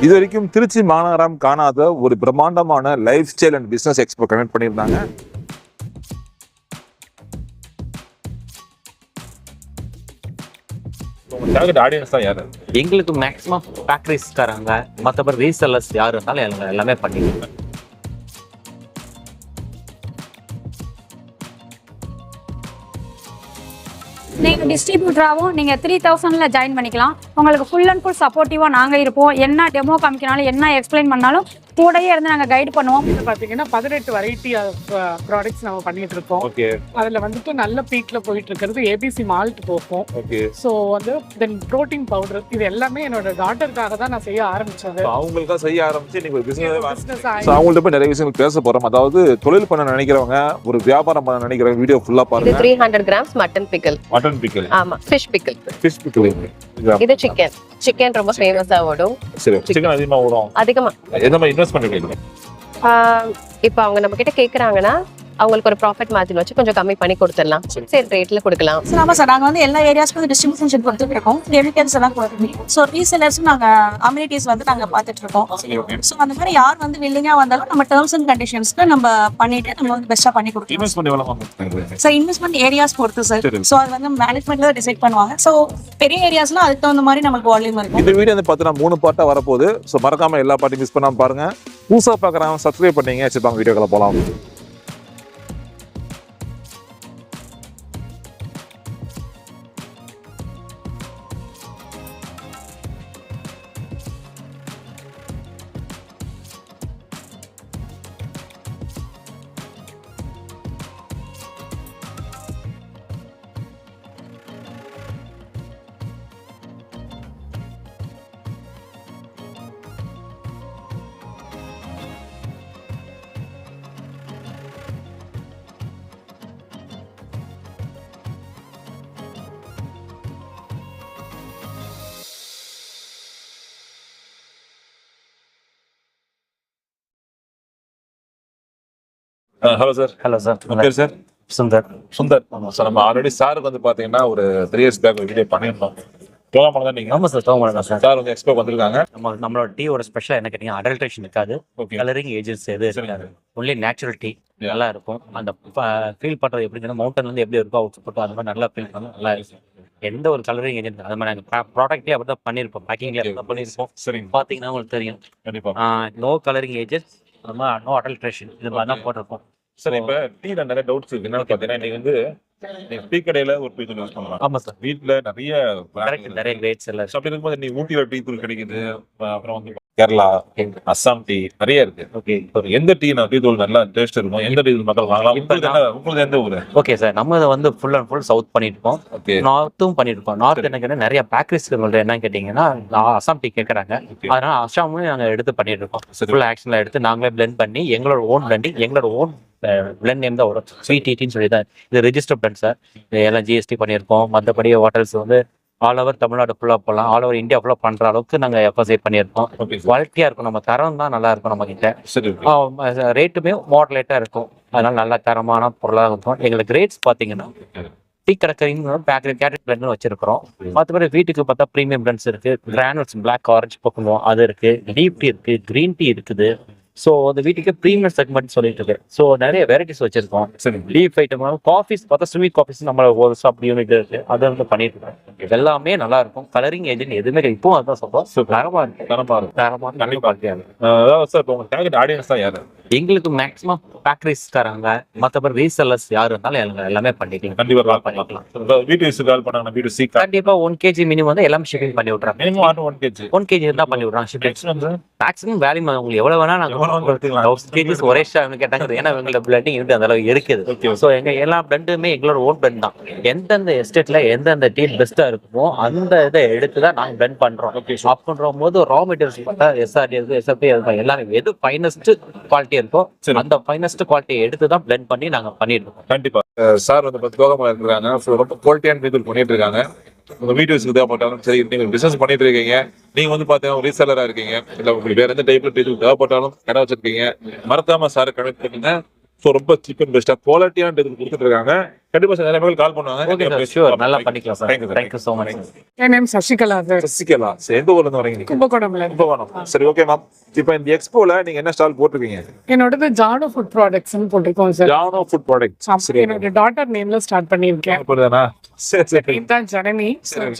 இது வரைக்கும் திருச்சி மாநகரம் காணாத ஒரு பிரம்மாண்டமான lifestyle and business expo connect பண்ணியிருந்தாங்க. எங்களுக்கு மேக்ஸிமம் ஃபேக்ட்ரிஸ்காரங்க மற்றபடி ரீசெல்லர்ஸ் யார் இருந்தாலும் எல்லாம் எல்லாமே டிஸ்ட்ரிபியூட்டராகவும் நீங்கள் த்ரீ தௌசண்டில் ஜாயின் பண்ணிக்கலாம். உங்களுக்கு ஃபுல் அண்ட் ஃபுல் சப்போர்ட்டிவாக நாங்கள் இருப்போம். என்ன டெமோ காமிக்கினாலும் என்ன எக்ஸ்பிளைன் பண்ணாலும் கூடயே இருந்து நாங்கள் கைட் பண்ணுவோம். இது பாத்தீங்கன்னா பதினெட்டு வெரைட்டி ப்ராடக்ட்ஸ் நம்ம பண்ணிட்டு இருக்கோம். ஓகே அதுல வந்துட்டு நல்ல பீக்ல போயிட்டு இருக்கிறது ஏபிசி மால்ட் போகும். ஓகே ஸோ வந்து தென் ப்ரோட்டீன் பவுடர் இது எல்லாமே என்னோட டாட்டருக்காக தான் நான் செய்ய ஆரம்பிச்சது. அவங்களுக்கா செய்ய ஆரம்பிச்சு நீங்க ஒரு பிசினஸ் அவங்கள்ட்ட போய் நிறைய விஷயங்கள் பேச போறோம். அதாவது தொழில் பண்ண நினைக்கிறவங்க ஒரு வியாபாரம் பண்ண நினைக்கிறவங்க வீடியோ ஃபுல்லா பாருங்க. Three hundred grams mutton pickle mutton pickle ஆமா ஃபிஷ் பிக்கல் ஃபிஷ் பிக்கல் இது சிக்கன் சிக்கன் ரொம்ப ஃபேமஸா ஓடும். சரி சிக்கன் அதிகமா வரும் அதிகமா. எந்த அட்ரஸ் இன்வெஸ்ட் பண்ணிருக்கீங்க இப்போ அவங்க நம்ம கிட்ட கேக்குறாங்கன்னா அவங்களுக்கு ஒரு ப்ராஃபிட் மார்ஜின் வச்சு கொஞ்சம் கம்மி பண்ணி கொடுத்துடலாம். சரி. ரேட்ல கொடுக்கலாம். சார் ஆமாம் சார் நாங்கள் வந்து எல்லா ஏரியாஸ்க்கும் வந்து டிஸ்ட்ரிபியூஷன் கொடுத்துட்டு இருக்கோம் கெமிக்கல்ஸ் எல்லாம் கொடுத்துருக்கோம் ஸோ ரீசெலர்ஸும் நாங்கள் அம்யூனிட்டிஸ் வந்து நாங்கள் பார்த்துட்டு இருக்கோம் ஸோ அந்த மாதிரி யார் வந்து வில்லிங்காக வந்தாலும் நம்ம டேர்ம்ஸ் அண்ட் கண்டிஷன்ஸ்க்கு நம்ம பண்ணிட்டு நம்ம வந்து பெஸ்ட்டாக பண்ணி கொடுக்கணும் சார் இன்வெஸ்ட்மெண்ட் ஏரியாஸ் பொறுத்து சார். ஸோ அது வந்து மேனேஜ்மெண்ட்ல தான் டிசைட் பண்ணுவாங்க. ஸோ பெரிய ஏரியாஸ்லாம் அதுக்கு தகுந்த மாதிரி நமக்கு வால்யூம் இருக்கும். இந்த வீடியோ வந்து பார்த்தீங்கன்னா மூணு பார்ட்டா வரப்போகுது. ஸோ மறக்காம எல்லா பார்ட்டையும் மிஸ் பண்ணாம பாருங்க. புதுசாக பார்க்குறாங்க சப்ஸ்கிரைப் பண்ணீங்க. வச்சுப்பாங்க வீடியோக்களை போகலாம் hello sir hello sir sir Sundar. Sundar. Sir நம்ம ஆல்ரெடி சாருக்கு வந்து பார்த்தீங்கன்னா ஒரு த்ரீ இயர்ஸ் பேக் ஒரு வீடியோ பண்ணியிருந்தோம். தோகாமல் தான் நீங்கள் ஆமாம் சார் தோமரம் சார் சார் வந்து எக்ஸ்போ வந்திருக்காங்க. நம்ம நம்மளோட டீயோட ஸ்பெஷல் என்ன கேட்டீங்க அடல்ட்ரேஷன் இருக்காது. கலரிங் ஏஜென்ட்ஸ் எது இருக்காது ஒன்லி நேச்சுரல் டீ. நல்லா இருக்கும். அந்த ஃபீல் பண்றது எப்படின்னா மவுண்டன் வந்து எப்படி இருக்கோ அவுட் போட்டோ அந்த மாதிரி நல்லா ஃபீல் பண்ணும் நல்லா இருக்கும். எந்த ஒரு கலரிங் ஏஜென்ட் அது மாதிரி நாங்கள் ப்ராடக்ட்லேயே அப்படி தான் பண்ணியிருப்போம். பேக்கிங்லேயே அப்படி தான் பண்ணியிருப்போம். சரிங்க. பார்த்தீங்கன்னா உங்களுக்கு தெரியும். நோ கலரிங் ஏஜென்ட் நம்ம நோ அடல்ட்ரேஷன் இது மாதிரி தான் போட்டிருப்போம் சார் இப்போ டீல நிறைய டவுட்ஸ் இருக்கு. என்னன்னு பார்த்தீங்கன்னா இன்னைக்கு வந்து டீ கடையில ஒரு டீ யூஸ் பண்ணலாம். ஆமாம் சார் வீட்ல நிறைய நிறைய கிரேட்ஸ் எல்லாம் அப்படி இருக்கும்போது நீ ஊட்டியில டீ தூள் கிடைக்குது. அப்புறம் வந்து கேரளா அஸ்ஸாம் டீ நிறைய இருக்கு. எந்த டீ டீ தூள் நல்லா டேஸ்ட் இருக்கும் எந்த டீ தூள் மக்கள் வாங்கலாம் உங்களுக்கு எந்த ஊரு? ஓகே சார் நம்ம இதை வந்து full and full south okay நார்த்தும் பண்ணிருக்கோம் நார்த் என்ன கேட்டா நிறைய பேக்கரிஸ் என்ன கேட்டீங்கன்னா அசாம் டீ கேட்கறாங்க. அதனால அசாமும் நாங்க எடுத்து பண்ணிட்டு இருக்கோம். ஃபுல் ஆக்ஷன்ல எடுத்து நாங்களே பிளெண்ட் பண்ணி எங்களோட ஓன் பிளண்டிங் எங்களோட ஓன் பிளெண்ட் நேம் தான் வரும். ஸ்வீட் டீன்னு சொல்லி தான் இது ரெஜிஸ்டர் பிளண்ட் சார் எல்லாம் ஜிஎஸ்டி பண்ணியிருக்கோம். மற்றபடி ஹோட்டல்ஸ் வந்து ஆல் ஓவர் தமிழ்நாடு ஃபுல்லாக போகலாம் ஆல் ஓவர் இந்தியா ஃபுல்லாக பண்ற அளவுக்கு நாங்க எஃபர்சைட் பண்ணியிருக்கோம். ஓகே குவாலிட்டியா இருக்கும். நம்ம தரம் தான் நல்லா இருக்கும் நம்ம கிட்ட ரேட்டுமே மாடலேட்டா இருக்கும். அதனால நல்ல தரமான பொருளாக இருக்கும். எங்களுக்கு ரேட்ஸ் பாத்தீங்கன்னா டீ கடற்கரைன்னு பேக்கரி கேட்டட் பிளண்ட் வச்சிருக்கிறோம். மற்றபடி வீட்டுக்கு பார்த்தா ப்ரீமியம் பிளண்ட்ஸ் இருக்கு. கிரானுல்ஸ் பிளாக் ஆரஞ்சு பக்கம் அது இருக்கு. டீப் டீ இருக்கு. கிரீன் டீ இருக்குது. ஸோ அந்த வீட்டுக்கு ப்ரீமியம் செக்மெண்ட் சொல்லிட்டு இருக்கு ஸோ நிறைய வெரைட்டிஸ் வச்சிருக்கோம். சரி. லீஃப் ஐட்டம் காஃபிஸ் பார்த்தா ஸ்வீட் காஃபிஸ் நம்ம ஒரு ஷாப் யூனிட் இருக்கு. அதை வந்து பண்ணிட்டு இருக்கோம் எல்லாமே நல்லா இருக்கும். கலரிங் ஏஜென்ட் எதுவுமே. இப்பவும் அதான் சொல்றோம். தரமா இருக்கு. தரமா இருக்கும் தரமா கண்டிப்பா. அதாவது சார் இப்போ உங்க டார்கெட் ஆடியன்ஸ் தான் யாரு? எங்களுக்கு மேக்ஸிமம் ஃபேக்ட்ரிஸ்காரங்க மற்றபடி ரீசெல்லர்ஸ் யார் இருந்தாலும் எல்லாம் எல்லாமே பண்ணிக்கலாம். கண்டிப்பா. கால் பண்ணிக்கலாம். வீட்டு கால் பண்ணாங்கன்னா வீட்டு சி கண்டிப்பா ஒன் கேஜி மினிமம் வந்து எல்லாம் ஷிப்பிங் பண்ணி விட்றாங்க minimum one KG one KG இருந்தா பண்ணி விட்றாங்க ஷிப்பிங் மேக்ஸிமம் வேல்யூ உங்களுக்கு எவ்வளவு வேணா எவ்வளவு தௌசண்ட் கேஜிஸ் ஒரே ஷாப்னு கேட்டாங்க. ஏன்னா எங்களோட பிளண்டிங் இருந்து அந்த அளவுக்கு இருக்குது. ஸோ எங்க எல்லா பிளண்டுமே எங்களோட ஓன் பிளண்ட் தான். எந்தெந்த எஸ்டேட்ல எந்தெந்த டீ பெஸ்டா இருக்குமோ அந்த இதை எடுத்து தான் நாங்க பிளண்ட் பண்றோம். அப்படின்ற போது ரா மெட்டீரியல்ஸ் பார்த்தா எஸ்ஆர்டி இருக்கு எஸ்எஃப்டி எது ஃபைனஸ்ட் குவாலிட்டி இருக்கோ. அந்த ஃபைனஸ்ட் குவாலிட்டி எடுத்து தான் பிளண்ட் பண்ணி நாங்க பண்ணிட்டு இருக்கோம். கண்டிப்பா. சார் வந்து தோகமா இருக்கிறாங்க ரொம்ப குவாலிட்டியான தூள் பண்ணிட்டு இருக்காங்க. உங்க வீடியோஸ்க்கு தேவைப்பட்டாலும் சரி நீங்க பிசினஸ் பண்ணிட்டு இருக்கீங்க. நீங்க வந்து பாத்தீங்கன்னா ரீசெல்லரா இருக்கீங்க. இல்லை உங்களுக்கு வேற எந்த டைப்ல டீ தேவைப்பட்டாலும் கடை வச்சிருக்கீங்க. மறக்காம சார் கனெக்ட் பண்ணுங்க. ஸோ ரொம்ப சீப் அண்ட் பெஸ்ட்டாக குவாலிட்டியான இது கொடுத்துட்டு இருக்காங்க. கண்டிப்பா சார் நிறைய கால் பண்ணுவாங்க. ஓகே சார் ஷூர் நல்லா பண்ணிக்கலாம் sir sir. Thank you so much N name Sasikala sir Sasikala சரி எந்த ஊர்ல இருந்து வரீங்க நீங்க? கும்பகோணம்ல. கும்பகோணம். சரி ஓகே மேம் இப்போ இந்த எக்ஸ்போல நீங்க என்ன ஸ்டால் போட்டிருக்கீங்க? என்னோடது ஜாடோ ஃபுட் ப்ராடக்ட்ஸ்னு போட்டிருக்கோம் சார் ஜானோ ஃபுட் ப்ராடக்ட் சரி என்னோட டாட்டர் நேம்ல ஸ்டார்ட் பண்ணியிருக்கேன். புரியுதானா சரி சரி. இதுதான் ஜனனி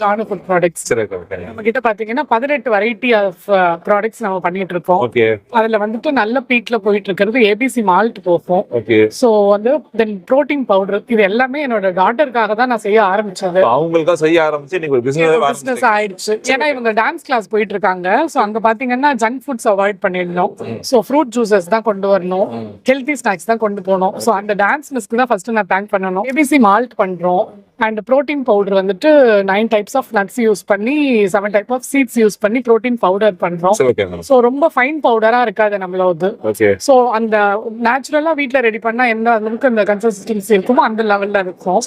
ஜாடோ ஃபுட் ப்ராடக்ட்ஸ் சரி ஓகே நம்ம கிட்ட பாத்தீங்கன்னா பதினெட்டு வெரைட்டி ஆஃப் ப்ராடக்ட்ஸ் நம்ம பண்ணிட்டு இருக்கோம் ஓகே அதுல வந்துட்டு நல்ல பீக்ல போயிட்டு இருக்கிறது ஏபிசி மால்ட் போகும் ஓகே ஸோ வந்து தென் ப்ரோட்டீன் பவுடர் இது எல்லாமே என்னோட டாட்டருக்காக தான் நான் செய்ய ஆரம்பிச்சது. அவங்களுக்கா செய்ய ஆரம்பிச்சு நீங்க ஒரு பிசினஸ் பிசினஸ் ஆயிடுச்சு. ஏன்னா இவங்க டான்ஸ் கிளாஸ் போயிட்டு இருக்காங்க ஸோ அங்க பாத்தீங்கன்னா ஜங்க் ஃபுட்ஸ் அவாய்ட் பண்ணிடணும். ஸோ ஃப்ரூட் ஜூசஸ் தான் கொண்டு வரணும். ஹெல்த்தி ஸ்நாக்ஸ் தான் கொண்டு போகணும். ஸோ அந்த டான்ஸ் மிஸ்க்கு தான் ஃபர்ஸ்ட் நான் தேங்க் பண்ணணும். ஏபிசி மால்ட் பண்றோம். அண்ட் ப்ரோட்டீன் பவுடர் வந்துட்டு nine types of nuts use பண்ணி seven type of seeds use பண்ணி ப்ரோட்டீன் பவுடர் பண்றோம். ஸோ ரொம்ப ஃபைன் பவுடரா இருக்காது நம்மளோட ஸோ அந்த நேச்சுரலா வீட்ல ரெடி பண்ணா எந்த அளவுக்கு அந்த கன்சிஸ்டன்சி இருக்குமோ அந்த லெவல்ல இருக்கும்.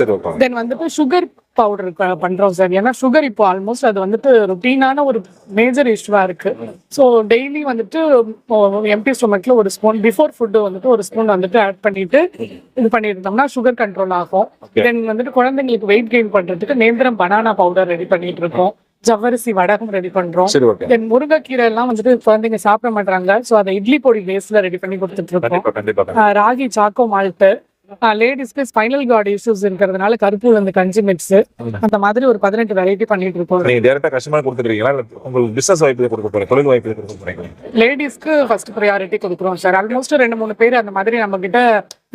தென் வந்துட்டு சுகர் பவுடர் பண்றோம் சார் ஏன்னா சுகர் இப்போ ஆல்மோஸ்ட் அது வந்துட்டு ருட்டீனான ஒரு மேஜர் இஷ்யூவா இருக்கு. ஸோ டெய்லி வந்துட்டு எம்டி ஸ்டொமக்ல ஒரு ஸ்பூன் பிஃபோர் ஃபுட்டு வந்துட்டு ஒரு ஸ்பூன் வந்துட்டு ஆட் பண்ணிட்டு இது பண்ணிருந்தோம்னா சுகர் கண்ட்ரோல் ஆகும். தென் வந்துட்டு குழந்தைங்களுக்கு வெயிட் கெயின் பண்றதுக்கு நேந்திரம் பனானா பவுடர் ரெடி பண்ணிட்டு இருக்கோம். ஜவ்வரிசி வடகம் ரெடி பண்றோம். தென் முருங்கைக்கீரை எல்லாம் வந்துட்டு குழந்தைங்க சாப்பிட மாட்டாங்க. ஸோ அதை இட்லி பொடி பேஸ்ல ரெடி பண்ணி கொடுத்துட்டு இருக்கோம். ராகி சாக்கோ மால்ட்டு லேடிஸ்க்கு ஸ்பைனல் கார்டு இஷ்யூஸ் இருக்கிறதுனால கருப்பு உளுந்து கஞ்சி மிக்ஸ் அந்த மாதிரி ஒரு பதினெட்டு வெரைட்டி பண்ணிட்டு இருக்கோம். நீங்க டேரக்டா கஸ்டமர் கொடுத்துருக்கீங்களா உங்களுக்கு பிசினஸ் வாய்ப்பு கொடுக்க போறீங்க? தொழில் வாய்ப்பு கொடுக்க போறீங்க? லேடிஸ்க்கு ஃபர்ஸ்ட் ப்ரையாரிட்டி கொடுக்குறோம் சார் ஆல்மோஸ்ட் ரெண்டு மூணு பேர் அந்த மாதிரி நம்ம கிட்ட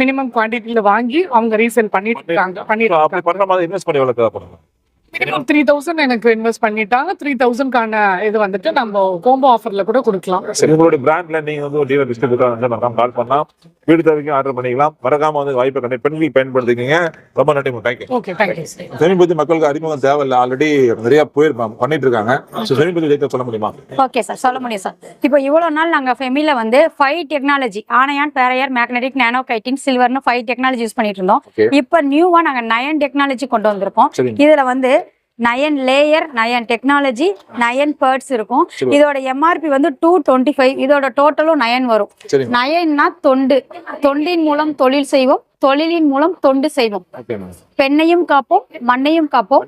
மினிமம் குவான்டிட்டியில வாங்கி அவங்க ரீசேல் பண்ணிட்டு இருக்காங்க பண்ணிட்டு அப்படி பண்ற மாதிரி இன்வெஸ்ட் பண்ணி எவ்வளவு தேவைப்படும் மினிமம் த்ரீ தௌசண்ட் எனக்கு இன்வெஸ்ட் பண்ணிட்டாங்க. த்ரீ தௌசண்ட்கான இது வந்துட்டு நம்ம கோம்போ ஆஃபர்ல கூட கொடுக்கலாம். சரி உங்களுடைய பிராண்ட்ல நீங்க வந்து ஒரு டீலர் டிஸ்ட்ரிபியூட்டர் வந்து மறக்காம கால் பண்ணலாம். வீடு தேவைக்கும் ஆர்டர் பண்ணிக்கலாம். மறக்காம வந்து வாய்ப்பை கண்டி பெண்களுக்கு பயன்படுத்திக்கீங்க. ரொம்ப நன்றி தேங்க்யூ ஓகே தேங்க்யூ சமீபத்தி மக்களுக்கு அறிமுகம் தேவையில்லை. ஆல்ரெடி நிறைய போயிருப்பாங்க பண்ணிட்டு இருக்காங்க. ஸோ சமீபத்தி டேட்டா சொல்ல முடியுமா? ஓகே சார் சொல்ல முடியும் சார் இப்போ இவ்வளோ நாள் நாங்கள் ஃபெமில வந்து ஃபைவ் டெக்னாலஜி ஆனையான் பேரையர் மேக்னெட்டிக் நானோ கைட்டிங் சில்வர்னு ஃபைவ் டெக்னாலஜி யூஸ் பண்ணிட்டு இருந்தோம். இப்போ நியூவா நாங்கள் நயன் டெக்னாலஜி கொண்டு வந்திருக்கோம். இதுல வந்து nine layer nine technology nine parts இருக்கும். இதோட எம்ஆர்பி வந்து டூ டுவெண்ட்டி ஃபைவ் இதோட டோட்டலும் நயன் வரும். நயன்னா தொண்டு. தொண்டின் மூலம் தொழில் செய்வோம். தொழிலின் மூலம் தொண்டு செய்வோம். பெண்ணையும் காப்போம் மண்ணையும் காப்போம்.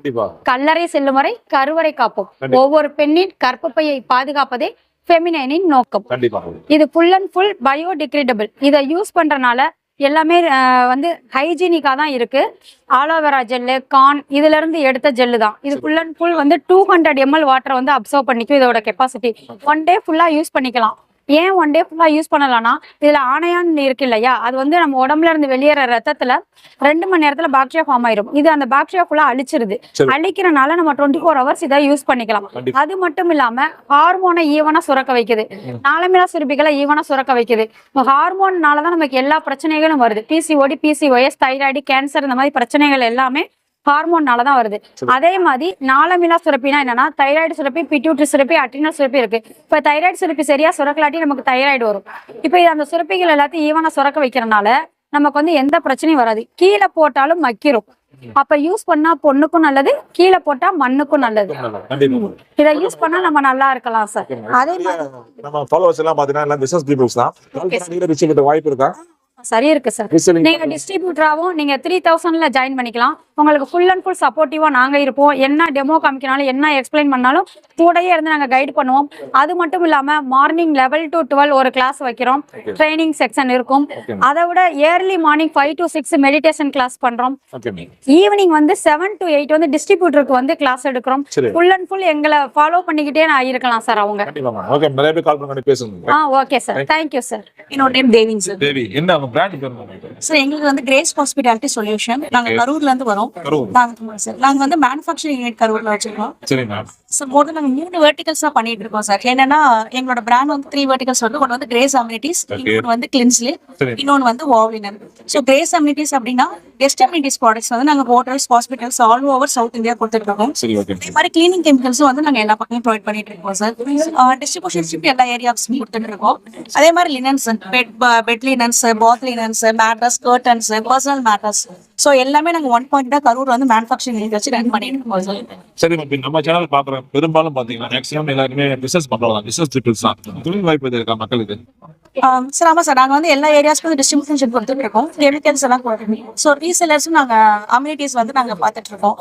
கல்லறை செல்லும் வரை கருவறை காப்போம். ஒவ்வொரு பெண்ணின் கற்பப்பையை பாதுகாப்பதே ஃபெமினைனின் நோக்கம். இது ஃபுல் அண்ட் ஃபுல் பயோடிகிரேடபிள் இதை யூஸ் பண்றனால எல்லாமே வந்து ஹைஜீனிக்காக தான் இருக்குது ஆலோவேரா ஜெல்லு கான் இதுலேருந்து எடுத்த ஜெல்லு தான். இது ஃபுல் அண்ட் ஃபுல் வந்து டூ ஹண்ட்ரட் எம்எல் வாட்டரை வந்து அப்சர்வ் பண்ணிக்கும் இதோட கெப்பாசிட்டி ஒன் டே ஃபுல்லாக யூஸ் பண்ணிக்கலாம். ஏன் ஒன் டே ஃபுல்லா யூஸ் பண்ணலாம்னா இதுல ஆணையான் இருக்கு இல்லையா? அது வந்து நம்ம உடம்புல இருந்து வெளியேற ரத்தத்துல ரெண்டு மணி நேரத்துல பாக்டீரியா ஃபார்ம் ஆயிரும். இது அந்த பாக்டீரியா ஃபுல்லா அழிச்சிருது. சரி. அழிக்கிறனால நம்ம டுவெண்ட்டி ஃபோர் ஹவர்ஸ் இதை யூஸ் பண்ணிக்கலாம். அது மட்டும் இல்லாம ஹார்மோனை ஈவனா சுரக்க வைக்குது. நாளமிலா சுரப்பிகளை ஈவனா சுரக்க வைக்குது. ஹார்மோன்னால தான் நமக்கு எல்லா பிரச்சனைகளும் வருது. பிசிஓடி பிசிஓஎஸ் தைராய்டு கேன்சர் இந்த மாதிரி பிரச்சனைகள் எல்லாமே ஹார்மோன்னால தான் வருது. அதே மாதிரி நாளமிலா சுரப்பினா என்னன்னா தைராய்டு சுரப்பி பிட்யூட்ரி சுரப்பி அட்ரினல் சுரப்பி இருக்கு. இப்ப தைராய்டு சுரப்பி சரியா சுரக்கலாட்டி நமக்கு தைராய்டு வரும். இப்ப இது அந்த சுரப்பிகள் எல்லாத்தையும் ஈவனா சுரக்க வைக்கிறனால நமக்கு வந்து எந்த பிரச்சனையும் வராது. கீழே போட்டாலும் மக்கிரும். அப்ப யூஸ் பண்ணா பொண்ணுக்கும் நல்லது கீழே போட்டா மண்ணுக்கும் நல்லது. இதை யூஸ் பண்ணா நம்ம நல்லா இருக்கலாம் சார் அதே மாதிரி நம்ம ஃபாலோவர்ஸ் எல்லாம் பாத்தீங்கன்னா எல்லாம் பிசினஸ் பீப்புள்ஸ் தான். வாய்ப்பு இருக்கா? சரி இருக்கு சார் நீங்க டிஸ்ட்ரிபியூட்டராகவும் நீங்க த்ரீ தௌசண்ட்ல ஜாயின் பண்ணிக்கலாம். உங்களுக்கு ஃபுல் அண்ட் ஃபுல் சப்போர்ட்டிவா நாங்க இருப்போம். என்ன டெமோ காமிக்கினாலும் என்ன எக்ஸ்பிளைன் பண்ணாலும் கூடயே இருந்து நாங்க கைட் பண்ணுவோம். அது மட்டும் இல்லாம மார்னிங் லெவல் டு டுவெல் ஒரு கிளாஸ் வைக்கிறோம். ட்ரைனிங் செக்ஷன் இருக்கும். அதை விட early morning five to six meditation class பண்றோம். ஈவினிங் வந்து செவன் டு எயிட் வந்து டிஸ்ட்ரிபியூட்டருக்கு வந்து கிளாஸ் எடுக்கிறோம். ஃபுல் அண்ட் ஃபுல் எங்களை ஃபாலோ பண்ணிக்கிட்டே நான் இருக்கலாம் சார் அவங்க. ஓகே நிறைய பேர் கால் பண்ணி பேசுங்க. ஆ okay sir thank you sir என்னோட நேம் தேவிங் சார் தேவி. என்ன பிராண்ட் பேர் சார் எங்களுக்கு வந்து கிரேஸ் ஹாஸ்பிட்டாலிட்டி சொல்யூஷன் நாங்க கரூர்ல இருந்து வரோம். நாங்க சார் நாங்க வந்து மேனுஃபேக்சரிங் யூனிட் கரூர்ல வச்சிருக்கோம். சரி மேம் சார் மோர் நாங்க மூணு வெர்டிகல்ஸ் தான் பண்ணிட்டு இருக்கோம் சார் என்னன்னா எங்களோட பிராண்ட் வந்து த்ரீ வெர்டிகல்ஸ் வந்து ஒன்று வந்து கிரேஸ் அம்யூனிட்டிஸ் இன்னொன்று வந்து கிளின்ஸ்லி. இன்னொன்று வந்து வாவ்லினர் ஸோ கிரேஸ் அம்யூனிட்டிஸ் அப்படின்னா கெஸ்ட் அம்யூனிட்டிஸ் ப்ராடக்ட்ஸ் வந்து நாங்க hotels hospitals all over south India கொடுத்துட்டு இருக்கோம். அதே மாதிரி கிளீனிங் கெமிக்கல்ஸும் வந்து நாங்க எல்லா பக்கமும் ப்ரொவைட் பண்ணிட்டு இருக்கோம் சார் டிஸ்ட்ரிபியூஷன் எல்லா ஏரியாஸும் கொடுத்துட்டு இருக்கோம். அதே மாதிரி linens bed bed linens bath cleaners mattress curtains personal mattress so எல்லாமே நாங்க ஒன் பாயிண்ட் கரூர் வந்து மேனுஃபேக்சரிங் வச்சு ரன் பண்ணிட்டு இருக்கோம். சார் சரி இப்ப நம்ம சேனல் பாக்குற பெரும்பாலும் பாத்தீங்கன்னா மேக்ஸிமம் எல்லாருமே பிசினஸ் பண்றவங்க பிசினஸ் பீப்புள்ஸ் தான். தொழில் வாய்ப்பு இருக்கா மக்களுக்கு? சார் ஆமா சார். நாங்க வந்து எல்லா ஏரியாஸ்க்கும் வந்து டிஸ்ட்ரிபியூஷன் கொடுத்துட்டு இருக்கோம். கெமிக்கல்ஸ் எல்லாம் கொடுத்துருக்கோம் ஸோ ரீசெலர்ஸும் நாங்க அம்யூனிட்டிஸ் வந்து நாங்க பார்த்துட்டு இருக்கோம்.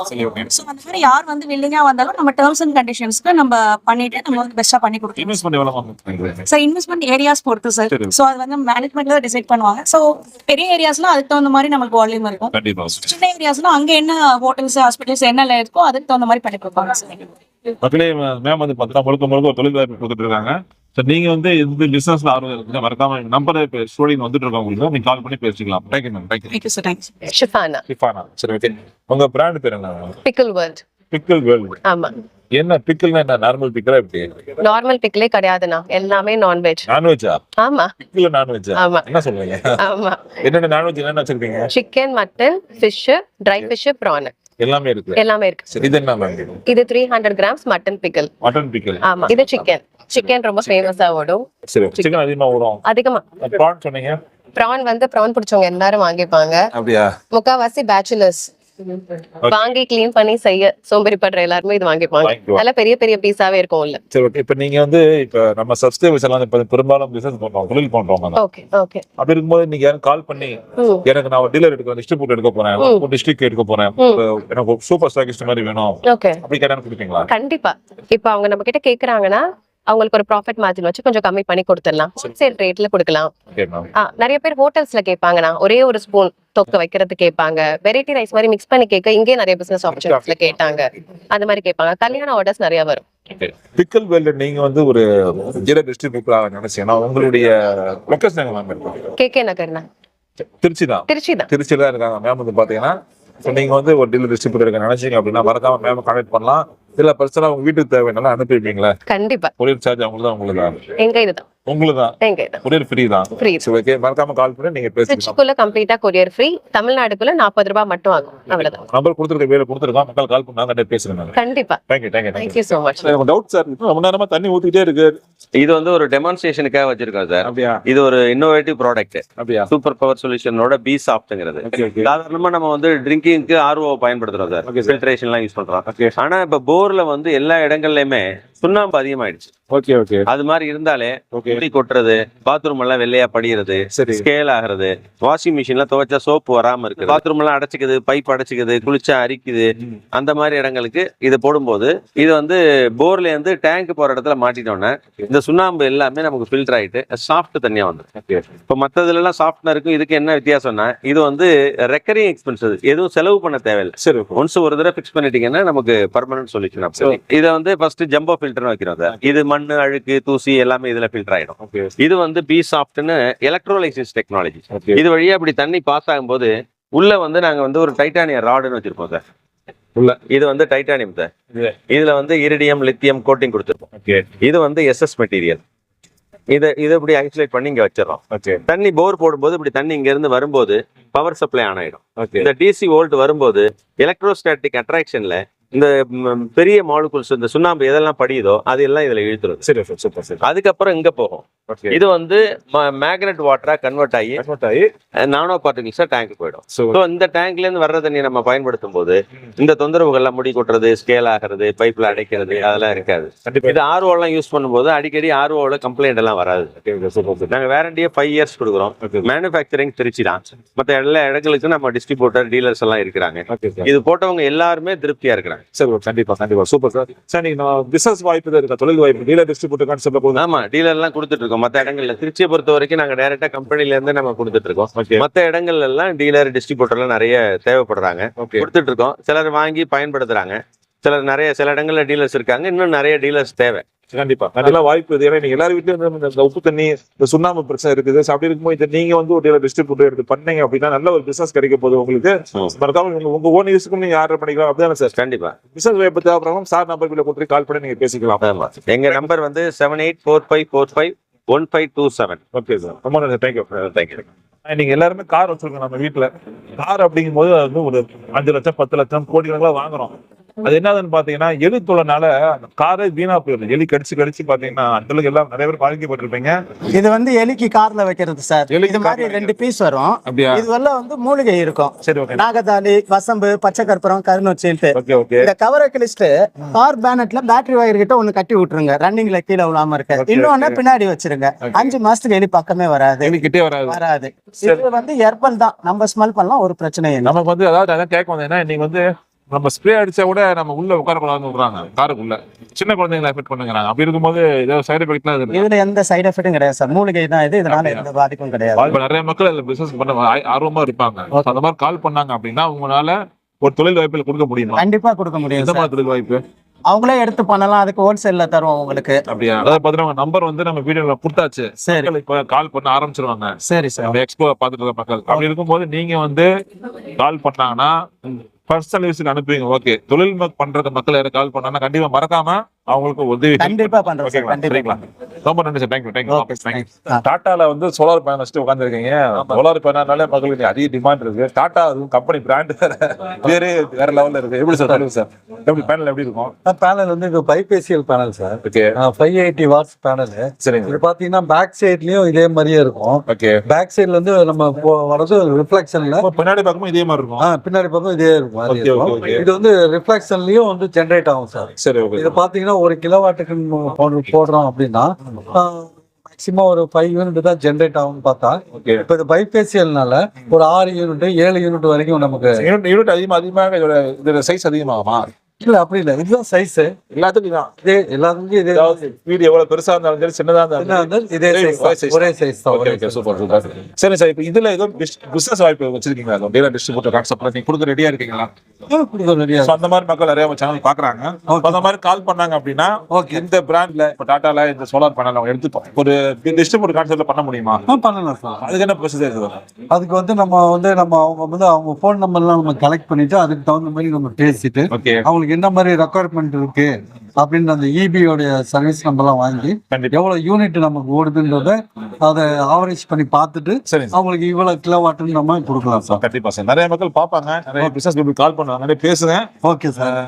ஸோ அந்த மாதிரி யார் வந்து வில்லிங்கா வந்தாலும் நம்ம டேர்ம்ஸ் அண்ட் கண்டிஷன்ஸ்க்கு நம்ம பண்ணிட்டு நம்ம வந்து பெஸ்டா பண்ணி கொடுக்கணும் சார் இன்வெஸ்ட்மெண்ட் ஏரியாஸ் பொறுத்து சார். ஸோ அது வந்து மேனேஜ்மெண்ட்ல தான் டிசைட் பண்ணுவாங்க. ஸோ பெரிய ஏரியாஸ்ல அதுக்கு தகுந்த மாதிரி நமக்கு வால்யூம் இருக்கும். கண்டிப்பா. சின்ன ஏரியாஸ்ல அங்க என்ன ஹோட்டல்ஸ் ஹாஸ்பிட்டல்ஸ் என்னென்ன இருக்கோ அதுக்கு தகுந்த மாதிரி பண்ணி கொடுப்பாங்க மக்களே மேம் வந்து பார்த்தீங்கன்னா முழுக்க முழுக்க ஒரு தொழில் வாய்ப்பு கொடுத்துட்டு இருக்காங்க. ஸோ நீங்க வந்து இந்த பிசினஸ்ல ஆர்வம் இருக்குது மறக்காம நம்பர் ஸ்டூடியோ வந்துட்டு இருக்கோம் உங்களுக்கு நீங்க கால் பண்ணி பேசிக்கலாம். Thank you ma'am thank you Shifana டிஃபானா சரி ஓகே உங்க பிராண்ட் பேர் என்ன? பிக்கிள் வேர்ல்ட் பிக்கல் வேர்ல்டு ஆமா. என்ன பிக்கல்னா என்ன? நார்மல் பிக்கலா எப்படி? நார்மல் பிக்கிளே கிடையாதுண்ணா. எல்லாமே நான்வெஜ் நான்வெஜ்ஜா ஆமா. பிக்கல் நான்வெஜ்ஜா ஆமா. என்ன சொல்றீங்க? ஆமா. என்னென்ன நான்வெஜ் என்னென்ன வச்சிருக்கீங்க? Chicken mutton fish dry fish prawn எல்லாமே இருக்கு. எல்லாமே இருக்கு. இது என்ன மேம் இது three hundred grams mutton pickle mutton pickle ஆமா. இது சிக்கன் சிக்கன் ரொம்ப ஃபேமஸா ஓடும். சரி சிக்கன் அதிகமா வரும் அதிகமா. ப்ரான் சொன்னீங்க. ப்ரான் வந்து ப்ரான் பிடிச்சவங்க எல்லாரும் வாங்கிப்பாங்க. அப்படியா? முக்காவாசி பேச்சுலர்ஸ் வாங்கி க்ளீன் பண்ணி செய்ய சோம்பேறிப்படுற எல்லாருமே இது வாங்கிப்பாங்க. நல்ல பெரிய பெரிய பீஸாவே இருக்கும் உள்ள சரி ஓகே இப்போ நீங்க வந்து இப்போ நம்ம சப்ஸ்கிரைபர்ஸ் எல்லாம் இப்ப பெரும்பாலும் பிசினஸ் பண்றோம் தொழில் பண்றோம் ஓகே ஓகே அப்படி இருக்கும்போது நீங்க யாரும் கால் பண்ணி எனக்கு நான் டீலர் எடுக்க டிஸ்ட்ரிபியூட் எடுக்க போறேன். ஒரு டிஸ்ட்ரிக்ட் எடுக்க போறேன் எனக்கு சூப்பர் ஸ்டாக்கிஸ்ட் மாதிரி வேணும். ஓகே அப்படி கேட்டா கொடுப்பீங்களா? கண்டிப்பா. இப்ப அவங்க நம்ம கிட்ட கேக்குறாங்கன்னா அவங்களுக்கு ஒரு ப்ராஃபிட் மார்ஜின் வச்சு கொஞ்சம் கம்மி பண்ணி கொடுத்துடலாம். ஹோல்சேல் ரேட்ல கொடுக்கலாம். நிறைய பேர் ஹோட்டல்ஸ்ல கேட்பாங்கண்ணா. ஒரே ஒரு ஸ்பூன் தொக்கு வைக்கிறது கேட்பாங்க. வெரைட்டி ரைஸ் மாதிரி மிக்ஸ் பண்ணி கேட்க இங்கே நிறைய பிசினஸ் ஆப்பர்ச்சுனிட்டிஸ்ல கேட்டாங்க. அந்த மாதிரி கேட்பாங்க. கல்யாண ஆர்டர்ஸ் நிறைய வரும். பிக்கல் வேல்ல நீங்க வந்து ஒரு ஜீரோ டிஸ்ட்ரிபியூட்டரா நினைச்சீங்கன்னா உங்களுடைய லொகேஷன் எங்க மேம் இருக்கும் கே கே நகர்ண்ணா. திருச்சி தான். திருச்சி தான். திருச்சியில தான் இருக்காங்க. மேம் வந்து பாத்தீங்கன்னா நீங்க வந்து ஒரு டீலர் டிஸ்ட்ரிபியூட்டர் நினைச்சீங்க அப்படின்னா மறக்காம மேம் கான்டாக்ட் பண்ணலாம். இல்ல பர்சனலா உங்க வீட்டுக்கு தேவையான அனுப்பி வைப்பீங்களா? கண்டிப்பா. கொரியர் சார்ஜ் அவங்களுக்கு தான் உங்களுக்கு தான் எங்க இதுதான். உங்களுக்கு தான் எங்க இதுதான். கொரியர் ஃப்ரீ தான். ஃப்ரீ ஓகே மறக்காம கால் பண்ணி நீங்க திருச்சிக்குள்ள கம்ப்ளீட்டா கொரியர் ஃப்ரீ தமிழ்நாடுக்குள்ள நாற்பது ரூபாய் மட்டும் ஆகும். அவ்வளவுதான். நம்பர் கொடுத்துருக்க வேலை கொடுத்துருக்கோம் மக்கள் கால் பண்ணா கண்டிப்பா பேசுறேன் கண்டிப்பா. Thank you thank you thank you so much doubt sir ரொம்ப நேரமா தண்ணி ஊத்திக்கிட்டே இருக்கு. இது வந்து ஒரு டெமான்ஸ்ட்ரேஷனுக்காக வச்சிருக்கோம் சார். அப்படியா? இது ஒரு இன்னோவேட்டிவ் ப்ராடக்ட் அப்படியா? சூப்பர் பவர் சொல்யூஷனோட பி சாஃப்ட்ங்கிறது. சாதாரணமா நம்ம வந்து ட்ரிங்கிங்க்கு ஆர்ஓ பயன்படுத்துறோம் சார். ஃபில்ட்ரேஷன் எல்லாம் யூஸ் பண்றோம். ஆனா இப்ப போர்ல வந்து எல்லா இடங்கள்லயுமே சுண்ணாம்பு அதிகமாயிடுச்சு. ஓகே ஓகே அது மாதிரி இருந்தாலே முடி கொட்டுறது பாத்ரூம் எல்லாம் வெள்ளையா படிகிறது ஸ்கேல் ஆகுறது வாஷிங் மிஷின்ல துவைச்சா சோப்பு வராம இருக்கு பாத்ரூம் எல்லாம் அடைச்சிக்குது பைப் அடைச்சிக்குது குளிச்சா அரிக்குது. அந்த மாதிரி இடங்களுக்கு இது போடும்போது இது வந்து போர்ல இருந்து டேங்க் போற இடத்துல மாட்டிட்டோன்னே இந்த சுண்ணாம்பு எல்லாமே நமக்கு ஃபில்டர் ஆயிட்டு சாஃப்ட் தனியா வந்து இப்போ மற்றதுல எல்லாம் சாஃப்ட்னருக்கும் இதுக்கு என்ன வித்தியாசம்னா இது வந்து ரெக்கரிங் எக்ஸ்பென்ஸ் எதுவும் செலவு பண்ண தேவையில்லை. சரி. ஒன்ஸ் ஒரு தடவை ஃபிக்ஸ் பண்ணிட்டீங்கன்னா நமக்கு பர்மனன்ட் சொல்யூஷன் இதை வந்து ஃபர்ஸ்ட் ஜம்போ ஃபில்டர் வைக்கிறோம் இது மண்ணு அழுக்கு தூசி எல்லாமே இதுல ஃபில்டர் ஆயிடும். இது வந்து பி சாஃப்ட்னு எலக்ட்ரோலைசிஸ் டெக்னாலஜி இது வழியா அப்படி தண்ணி பாஸ் ஆகும்போது உள்ள வந்து நாங்க வந்து ஒரு டைட்டானியம் ராடுன்னு வச்சிருப்போம் சார். இது வந்து டைட்டானியம் சார் இது. இதுல வந்து இரிடியம் லித்தியம் கோட்டிங் கொடுத்துருப்போம். இது வந்து எஸ்எஸ் மெட்டீரியல் இதை இதை இப்படி ஐசோலேட் பண்ணி இங்க வச்சிடறோம். தண்ணி போர் போடும்போது இப்படி தண்ணி இங்க இருந்து வரும்போது பவர் சப்ளை ஆன் ஆயிடும். இந்த டிசி வோல்ட் வரும்போது எலக்ட்ரோஸ்டாட்டிக் அட்ராக்ஷன்ல இந்த பெரிய மாலிகுல்ஸ் இந்த சுண்ணாம்பு எதெல்லாம் படியுதோ அது எல்லாம் இதுல இழுத்துருது சரி சூப்பர் சரி அதுக்கப்புறம் இங்க போகும். இது வந்து மேக்னெட் வாட்டரா கன்வெர்ட் ஆகி கன்வெர்ட் ஆகி நானோ பார்ட்டிகிள்ஸா டேங்க் போயிடும். ஸோ இந்த டேங்க்ல இருந்து வர்ற தண்ணியை நம்ம பயன்படுத்தும் போது இந்த தொந்தரவுகள்லாம் முடி கொட்டுறது ஸ்கேல் ஆகிறது பைப்ல அடைக்கிறது அதெல்லாம் இருக்காது. இது ஆர்ஓ எல்லாம் யூஸ் பண்ணும்போது அடிக்கடி ஆர்ஓல கம்ப்ளைண்ட் எல்லாம் வராது. நாங்க வேரண்டியே ஃபைவ் இயர்ஸ் கொடுக்குறோம். மேனுஃபேக்சரிங் திருச்சி தான் மற்ற எல்லா இடங்களுக்கும் நம்ம டிஸ்ட்ரிபியூட்டர் டீலர்ஸ் எல்லாம் இருக்கிறாங்க. இது போட்டவங்க எல்லாருமே திருப்தியா இருக்கிறாங்க. சரி bro. கண்டிப்பா கண்டிப்பா. சூப்பர் சார் சார் நீங்க நான் பிசினஸ் வாய்ப்பு தான் இருக்கா? தொழில் வாய்ப்பு டீலர் டிஸ்ட்ரிபியூட்டர் கான்செப்ட்ல போதும் ஆமா டீலர் எல்லாம் கொடுத்துட்டு இருக்கோம். மற்ற இடங்கள்ல. திருச்சியை பொறுத்த வரைக்கும் நாங்க டைரக்டா கம்பெனில இருந்து நம்ம கொடுத்துட்டு இருக்கோம். ஓகே மற்ற இடங்கள்ல எல்லாம் டீலர் டிஸ்ட்ரிபியூட்டர்லாம் நிறைய தேவைப்படுறாங்க. கொடுத்துட்டு இருக்கோம். சிலர் வாங்கி பயன்படுத்துறாங்க. சிலர் நிறைய சில இடங்கள்ல டீலர்ஸ் இருக்காங்க. இன்னும் நிறைய டீலர்ஸ் தேவை. கண்டிப்பா. கண்டிப்பா. வாய்ப்பு இது. ஏன்னா நீங்க எல்லாரும் வீட்லயும் இந்த உப்பு தண்ணி இந்த சுண்ணாம்பு பிரச்சனை இருக்குது. அப்படி இருக்கும்போது நீங்க வந்து ஒரு டீலர் டிஸ்ட்ரிபியூட்டர் எடுத்து பண்ணீங்க அப்படின்னா நல்ல ஒரு பிசினஸ் கிடைக்க போகுது உங்களுக்கு. மறக்காம உங்க ஓன் யூஸ்க்கும் நீங்க ஆர்டர் பண்ணிக்கலாம். அப்படிதானே சார்? கண்டிப்பா. பிசினஸ் வாய்ப்பு தேவைப்படுறவங்க சார் நம்பர் வீல கொடுத்து கால் பண்ணி நீங்க பேசிக்கலாம். எங்க நம்பர் வந்து seven eight four five four five one five two seven okay sir ரொம்ப நன்றி தேங்க்யூ தேங்க்யூ நீங்க எல்லாருமே கார் வச்சிருக்கோம் நம்ம வீட்டுல கார் அப்படிங்கும்போது அது வந்து ஒரு அஞ்சு லட்சம் பத்து லட்சம் கோடி கணக்கில் வாங்குறோம். அது என்னதுன்னு பாத்தீங்கன்னா எலி தொலைனால காரே வீணா போயிடுது. எலி கடிச்சு கடிச்சு பாத்தீங்கன்னா அந்த அளவுக்கு எல்லாம் நிறைய பேர் பாதிக்கப்பட்டிருப்பீங்க இது வந்து எலிக்கு கார்ல வைக்கிறது சார். இது மாதிரி ரெண்டு பீஸ் வரும். அப்படியா? இது எல்லாம் வந்து மூலிகை இருக்கும். சரி ஓகே. நாகதாளி வசம்பு பச்சை கற்பூரம் ஓகே இந்த கவரை கிழிச்சிட்டு கார் பேனட்ல பேட்டரி வயர் கிட்ட ஒண்ணு கட்டி விட்டுருங்க. ரன்னிங்ல கீழே விழாம இருக்க. இன்னொன்னு. பின்னாடி வச்சிருங்க. அஞ்சு மாசத்துக்கு எலி பக்கமே வராது. எலி கிட்டே வராது. வராது இது வந்து எர்பல் தான். நம்ம ஸ்மெல் பண்ணலாம் ஒரு பிரச்சனையும் இல்லை. நமக்கு வந்து அதாவது அதான் கேட்க வந்தேன்னா நீங்க வந்து நம்ம ஸ்ப்ரே அடிச்சா கூட நம்ம உள்ள உட்காரக்கூடாதுன்னு விடுறாங்க காருக்குள்ள சின்ன குழந்தைங்களை எஃபெக்ட் பண்ணுங்கிறாங்க. அப்படி இருக்கும்போது ஏதாவது சைடு எஃபெக்ட்லாம் இதுல எந்த சைடு எஃபெக்டும் கிடையாது சார் மூலிகை தான் இது. இதனால? எந்த பாதிப்பும் கிடையாது. நிறைய மக்கள் அதுல பிசினஸ் பண்ண ஆர்வமா இருப்பாங்க. அந்த மாதிரி கால் பண்ணாங்க அப்படின்னா உங்களால ஒரு தொழில் வாய்ப்புகள் கொடுக்க முடியுமா? கண்டிப்பா கொடுக்க முடியும் எந்த. மாதிரி தொழில் வாய்ப்பு? அவங்களே எடுத்து பண்ணலாம். அதுக்கு ஹோல்சேல்ல தருவோம் உங்களுக்கு. அப்படியா? அதாவது பாத்தீங்கன்னா நம்பர் வந்து நம்ம வீடியோல கொடுத்தாச்சு. சரி. இப்ப கால் பண்ண ஆரம்பிச்சிருவாங்க. சரி சார் எக்ஸ்போ பார்த்துட்டு இருக்க மக்கள். அப்படி இருக்கும்போது நீங்க வந்து கால் பண்ணாங்கன்னா பர்சனல் யூஸுக்கு அனுப்புவீங்க ஓகே தொழில் பண்றது மக்கள் யாரும் கால் பண்ணா கண்டிப்பா மறக்காம அவங்களுக்கு உதவி கண்டிப்பா பண்றோம் ரொம்ப நன்றி சார் தேங்க்யூ தேங்க்யூ. டாட்டால வந்து சோலார் பேனல் வச்சுட்டு உட்காந்துருக்கீங்க சோலார் பேனல்னால மக்களுக்கு அதிக டிமாண்ட் இருக்கு. டாடா அதுவும் கம்பெனி பிராண்ட் வேற. வேற வேற லெவல்ல இருக்கு. எப்படி சார் சொல்லுங்க சார் எப்படி பேனல் எப்படி இருக்கும்? பேனல் வந்து இது bifacial panel sir okay five eighty watts panel சரிங்க. இது பாத்தீங்கன்னா பேக் சைட்லயும் இதே மாதிரியே இருக்கும். ஓகே பேக் சைடுல இருந்து நம்ம வர்றது ரிஃப்ளெக்ஷன்ல பின்னாடி பார்க்கும்போது இதே மாதிரி இருக்கும். பின்னாடி பக்கம் இதே இருக்கும். இது வந்து ரிஃப்ளெக்ஷன்லயும் வந்து ஜென்ரேட் ஆகும் சார் சரி ஓகே இது பாத்தீங்கன்னா ஒரு கிலோ வாட்டுக்கு போடுறோம் அப்படின்னா மேக்சிமம் ஒரு ஃபைவ் யூனிட் தான் ஜென்ரேட் ஆகும்னு பார்த்தா இப்போ இது பைபேசியல்னால ஒரு ஆறு யூனிட் ஏழு யூனிட் வரைக்கும் நமக்கு யூனிட் யூனிட் அதிகமா அதிகமாக இதோட இதோட சைஸ் அதிகமாகுமா? இல்ல அப்படி இல்ல. இதுதான் சைஸ் எல்லாத்துக்கும் தான் இதே எல்லாத்துக்கும் இதே வீடு எவ்வளவு பெருசா இருந்தாலும் சரி சின்னதா இருந்தாலும் இதே size ஒரே சைஸ் தான். Okay okay. சூப்பர் சூப்பர் சரி சார். இப்போ இதுல ஏதோ பிசினஸ் வாய்ப்பு வச்சிருக்கீங்களா? டீலர் டிஸ்ட்ரிபியூட்டர் கான்செப்ட்ல நீங்க கொடுக்க ரெடியா இருக்கீங்களா? கொடுக்க ரெடியா அந்த மாதிரி மக்கள் நிறைய சேனல் பாக்குறாங்க. அந்த மாதிரி கால் பண்ணாங்க அப்படின்னா Okay. இந்த பிராண்ட்ல இப்போ டாட்டால இந்த சோலார் பேனல் அவங்க எடுத்து ஒரு டிஸ்ட்ரிபியூட்டர் கான்செப்ட்ல பண்ண முடியுமா? பண்ணலாம் சார். அதுக்கு என்ன ப்ரொசீஜர் அதுக்கு வந்து நம்ம வந்து நம்ம அவங்க வந்து அவங்க ஃபோன் நம்பர்லாம் நம்ம கலெக்ட் பண்ணிட்டு அதுக்கு தகுந்த மாதிரி நம்ம பேசிட்டு ஓகே என்ன மாதிரி ரெக்குவயர்மெண்ட் இருக்கு அப்படின்னு அந்த இபியோடைய சர்வீஸ் நம்பர்லாம் வாங்கி கண்டிப்பா. எவ்வளவு யூனிட் நமக்கு ஓடுதுன்றத அதை ஆவரேஜ் பண்ணி பார்த்துட்டு. அவங்களுக்கு இவ்வளவு கிலோ வாட்டுன்னு நம்ம கொடுக்கலாம் சார். கண்டிப்பா சார். நிறைய மக்கள் பார்ப்பாங்க. நிறைய பிசினஸ் பீப்புள் கால் பண்ணுவாங்க. நிறைய பேசுங்க ஓகே சார்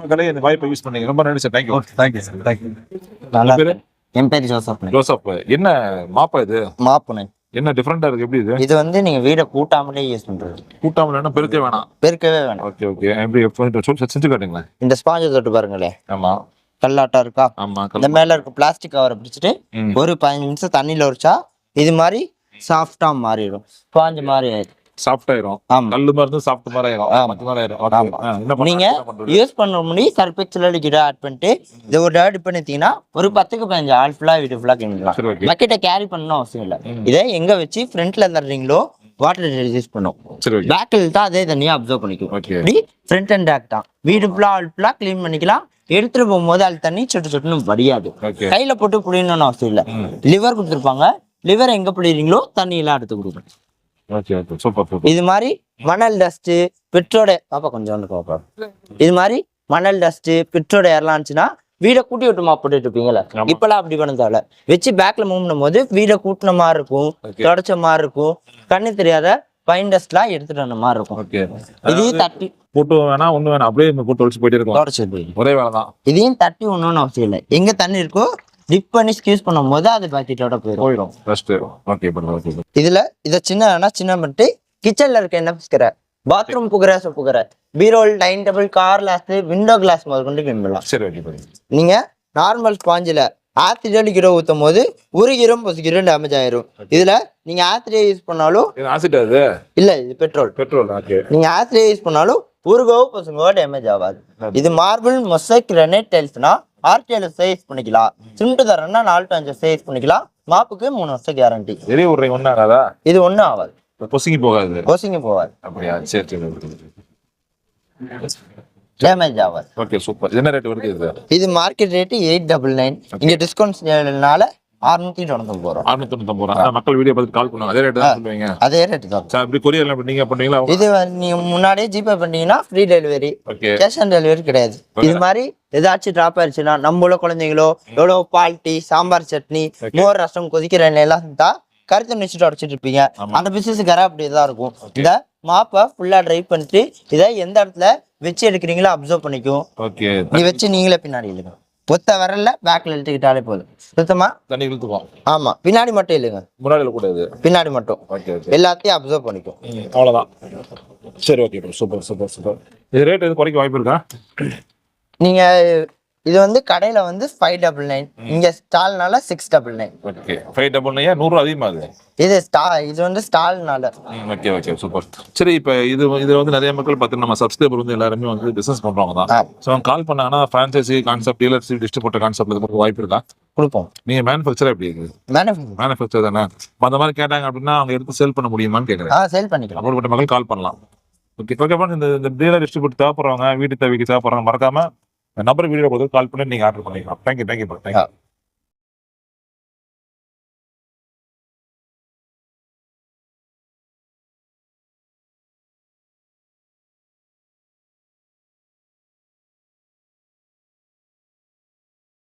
மக்களே இந்த வாய்ப்பை யூஸ் பண்ணீங்க. ரொம்ப நன்றி sir thank you okay thank you sir thank you நல்லா பேரு? என் பேர் ஜோசப். ஜோசப். என்ன மாப்பா இது? மாப்புனை என்ன டிஃபரெண்டா இருக்கு? எப்படி இது? இது வந்து நீங்க வீடை கூட்டாமலே யூஸ் பண்றது. கூட்டாமல் வேணா பெருக்க வேணாம் பெருக்கவே வேணாம். Okay okay. எப்படி செஞ்சு காட்டுங்களேன். இந்த ஸ்பாஞ்சை தொட்டு பாருங்களேன் ஆமா. கல்லாட்டா இருக்கா? ஆமா இந்த மேல இருக்க பிளாஸ்டிக் கவரை பிடிச்சிட்டு. ஒரு பதினஞ்சு நிமிஷம் தண்ணியில உரிச்சா இது மாதிரி சாஃப்டா மாறிடும். ஸ்பாஞ்ச் மாதிரி ஆயிடும். சாஃப்ட் ஆயிரும் கல்லு மாதிரி இருந்து சாஃப்ட் மாதிரி ஆயிரும் நீங்க? யூஸ் பண்ண முடி சர்பெக்ஸ்ல லிக்விட் ஆட் பண்ணிட்டு இதை ஒரு டேட் பண்ணிட்டீங்கன்னா ஒரு பத்துக்கு பதினஞ்சு ஆள் ஃபுல்லா வீட்டு ஃபுல்லா ஓகே. பக்கெட்டை கேரி பண்ணணும் அவசியம் இல்லை. இதை எங்க வச்சு ஃப்ரண்ட்ல தர்றீங்களோ வாட்டர் யூஸ் பண்ணும். பேக்கில் தான் அதே தண்ணியை அப்சர்வ் பண்ணிக்கும் இப்படி ஃப்ரண்ட் அண்ட் பேக் தான். வீடு ஃபுல்லா ஆள் ஃபுல்லா க்ளீன் பண்ணிக்கலாம். எடுத்துட்டு போகும்போது அது தண்ணி சொட்டு சொட்டுன்னு வடியாது. கையில போட்டு புளியணும்னு அவசியம் இல்லை. லிவர் கொடுத்துருப்பாங்க. லிவர் எங்க புளியறீங்களோ தண்ணியெல்லாம் எடுத்து கொடுக்கணும் இது மாதிரி மணல் டஸ்ட் பெட்ரோட பாப்பா கொஞ்சம் பாப்பா. இது மாதிரி மணல் டஸ்ட் பெட்ரோட ஏர்லாம் இருந்துச்சுன்னா வீடை கூட்டி விட்டுமா போட்டுட்டு இருப்பீங்களா. இப்பெல்லாம் அப்படி பண்ண தேவையில்ல. வச்சு பேக்ல மூவ் பண்ணும்போது வீடை கூட்டின மாதிரி இருக்கும் தொடச்ச மாதிரி இருக்கும் கண்ணு தெரியாத பைன் டஸ்ட்லாம் எடுத்துட்டு வந்த மாதிரி இருக்கும். இதையும் தட்டி போட்டு வேணாம் ஒண்ணு வேணாம் அப்படியே போட்டு ஒழிச்சு போயிட்டே இருக்கும் ஒரே வேலை தான் இதையும் தட்டி ஒண்ணுன்னு அவசியம் இல்லை. எங்க தண்ணி இருக்கோ டிப் பண்ணி ஸ்கியூஸ் பண்ணும்போது அது பாக்கெட்டோட போயிடும் போயிடும் ஃபர்ஸ்ட் ஓகே ஓகே இதுல இதை சின்னனா சின்ன பண்ணிட்டு கிச்சன்ல இருக்க என்ன புக்கிற பாத்ரூம் புகிற புகிற. பீரோல் dine table car glass window glass முதல் கொண்டு பிம்பலாம் சரி ஓகே நீங்க நார்மல் ஸ்பாஞ்சில் ஆசிட் அடிக்கிற ஊற்றும் போது உருகிரும் பொசுகிரும் டேமேஜ் ஆயிரும். இதுல நீங்க ஆசிரியை யூஸ் பண்ணாலும் இது ஆசிட் அது? இல்ல இது பெட்ரோல் பெட்ரோல் நீங்க ஆசிரியை யூஸ் பண்ணாலும் உருகவோ பொசுங்கவோ டேமேஜ் ஆகாது. இது மார்பிள் மொசைக் கிரனைட் டைல்ஸ்னா ஆர்டிஎல் யூஸ் பண்ணிக்கலாம். சிமெண்ட் தரேன்னா நாலு அஞ்சு யூஸ் பண்ணிக்கலாம். மாப்புக்கு மூணு வருஷம் கேரண்டி எரிய விடுறீங்க ஒன்றும் ஆகாதா? இது ஒன்றும் ஆகாது. பொசுங்கி போகாது. கோசிங்க போகாது. அப்படியா சரி சரி. டேமேஜ் ஆகாது. ஓகே சூப்பர் என்ன ரேட் வருது இது? இது market rate eight double nine இங்க டிஸ்கவுண்ட்னால அறுநூத்தி தொண்ணூத்தி ரூபா. அறுநூத்தி தொண்ணூத்தி ரூபா. மக்கள் வீடியோ பார்த்து கால் பண்ணுவாங்க. அதே ரேட் தான் சொல்லுவீங்க? அதே ரேட்டு தான். சார் அப்படி கொரியர் நீங்க பண்ணுவீங்களா? இது நீங்க முன்னாடியே ஜிபே பண்ணீங்கன்னா free delivery okay cash on delivery கிடையாது. இது மாதிரி ஏதாச்சும் டிராப் ஆயிடுச்சுன்னா நம்மள குழந்தைங்களோ எவ்வளோ பால் டீ சாம்பார் சட்னி. மோர் ரசம் கொதிக்கிற எல்லாம் இருந்தா கருத்து நிச்சுட்டு உடச்சிட்டு இருப்பீங்க. அந்த பிசினஸ் கரை அப்படி தான் இருக்கும். இந்த மாப்பை ஃபுல்லா ட்ரை பண்ணிட்டு இதை எந்த இடத்துல வச்சு எடுக்கிறீங்களோ அப்சர்வ் பண்ணிக்கும் ஓகே நீ வச்சு நீங்களே பின்னாடி இழுங்க ஒத்த விரல்ல பேக்ல இழுத்துக்கிட்டாலே போதும். சுத்தமா? தண்ணி இழுத்துக்குவோம். ஆமா. பின்னாடி மட்டும் இழுங்க முன்னாடி கூடாது பின்னாடி மட்டும். ஓகே எல்லாத்தையும் அப்சர்வ் பண்ணிக்கும் அவ்வளவுதான். சரி ஓகே சூப்பர் சூப்பர் சூப்பர் இது ரேட் எதுவும் குறைக்க வாய்ப்பு இருக்கா? நீங்க இது வந்து கடையில வந்து ஃபைவ் டபுள் நைன் இங்க ஸ்டால்னால six double nine okay five double nine நூறு அதிகமாகுது? இது ஸ்டா இது வந்து ஸ்டால்னால. ஓகே ஓகே சூப்பர் சரி இப்போ இது இது வந்து நிறைய மக்கள் பார்த்து நம்ம சப்ஸ்கிரைபர் வந்து எல்லாருமே வந்து பிசினஸ் பண்றவங்க தான். ஸோ அவங்க கால் பண்ணாங்கன்னா franchisee concept dealership distributor concept இதுக்கு வாய்ப்பு இருக்கா? கொடுப்போம். நீங்க மேனுஃபேக்சர் எப்படி இருக்கு? மேனுஃபேக்சர் தானே? அந்த மாதிரி கேட்டாங்க அப்படின்னா அவங்க எடுத்து சேல் பண்ண முடியுமான்னு கேட்குறேன் ஆ சேல் பண்ணிக்கலாம். அப்படிப்பட்ட மக்கள் கால் பண்ணலாம். ஓகே ஓகே இந்த இந்த டீலர் டிஸ்ட்ரிபியூட் தேவைப்படுறவங்க வீட்டு தேவைக்கு தேவைப்படுறவங்க மறக்காம நம்பர் வீடியோ கொடுத்து கால் பண்ணி நீங்க ஆர்டர் பண்ணிக்கலாம். Thank you thank you thank you